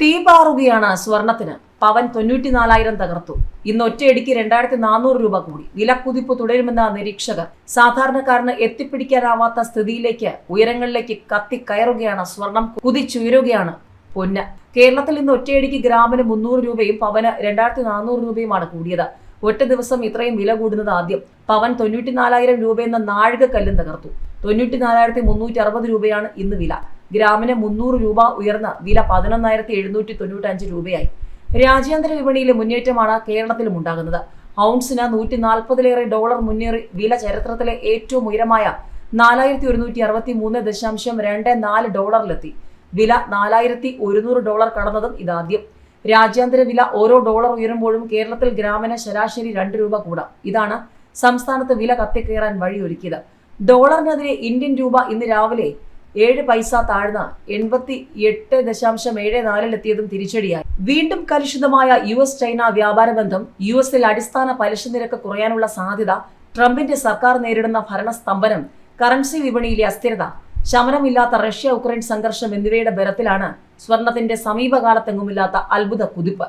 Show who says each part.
Speaker 1: തീപാറുകയാണ് സ്വർണത്തിന്. പവൻ തൊണ്ണൂറ്റിനാലായിരം തകർത്തു. ഇന്ന് ഒറ്റയടിക്ക് രണ്ടായിരത്തി നാനൂറ് രൂപ കൂടി. വിലക്കുതിപ്പ് തുടരുമെന്ന നിരീക്ഷകർ സാധാരണക്കാരന് എത്തിപ്പിടിക്കാനാവാത്ത സ്ഥിതിയിലേക്ക് ഉയരങ്ങളിലേക്ക് കത്തി കയറുകയാണ് സ്വർണം കുതിച്ചുയരുകയാണ് പൊന്ന്. കേരളത്തിൽ ഇന്ന് ഒറ്റയടിക്ക് ഗ്രാമിന് മുന്നൂറ് രൂപയും പവന് രണ്ടായിരത്തി നാനൂറ് രൂപയുമാണ് കൂടിയത്. ഒറ്റ ദിവസം ഇത്രയും വില കൂടുന്നത് ആദ്യം. പവൻ തൊണ്ണൂറ്റിനാലായിരം രൂപയെന്ന നാഴിക കല്ലും തകർത്തു. തൊണ്ണൂറ്റിനാലായിരത്തി മുന്നൂറ്റി അറുപത് രൂപയാണ് ഇന്ന് വില. ഗ്രാമിന് മുന്നൂറ് രൂപ ഉയർന്ന വില പതിനൊന്നായിരത്തി എഴുന്നൂറ്റി തൊണ്ണൂറ്റഞ്ച് രൂപയായി. രാജ്യാന്തര വിപണിയിലെ മുന്നേറ്റമാണ് കേരളത്തിലും ഉണ്ടാകുന്നത്. ഔൺസിന് നൂറ്റി നാൽപ്പതിലേറെ ഡോളർ മുന്നേറി വില ചരിത്രത്തിലെ ഏറ്റവും ഉയരമായ നാലായിരത്തി ഒരുന്നൂറ്റി അറുപത്തി മൂന്ന് ദശാംശം രണ്ട് നാല് ഡോളറിലെത്തി. വില നാലായിരത്തി ഒരുന്നൂറ് ഡോളർ കടന്നതും ഇതാദ്യം. രാജ്യാന്തര വില ഓരോ ഡോളർ ഉയരുമ്പോഴും കേരളത്തിൽ ഗ്രാമിന് ശരാശരി രണ്ട് രൂപ കൂടാം. ഇതാണ് സംസ്ഥാനത്ത് വില കത്തിക്കയറാൻ വഴിയൊരുക്കിയത്. ഡോളറിനെതിരെ ഇന്ത്യൻ രൂപ ഇന്ന് രാവിലെ ഏഴ് പൈസ താഴ്ന്ന എൺപത്തി എട്ട് ദശാംശം ഏഴ് നാലിലെത്തിയതും തിരിച്ചടിയായി. വീണ്ടും കലുഷിതമായ യു എസ് ചൈന വ്യാപാര ബന്ധം യു എസിൽ അടിസ്ഥാന പലിശ നിരക്ക് കുറയാനുള്ള സാധ്യത ട്രംപിന്റെ സർക്കാർ നേരിടുന്ന ഭരണസ്തംഭനം കറൻസി വിപണിയിലെ അസ്ഥിരത ശമനമില്ലാത്ത റഷ്യ ഉക്രൈൻ സംഘർഷം എന്നിവയുടെ ബലത്തിലാണ് സ്വർണത്തിന്റെ സമീപകാലത്തെങ്ങുമില്ലാത്ത അത്ഭുത കുതിപ്പ്.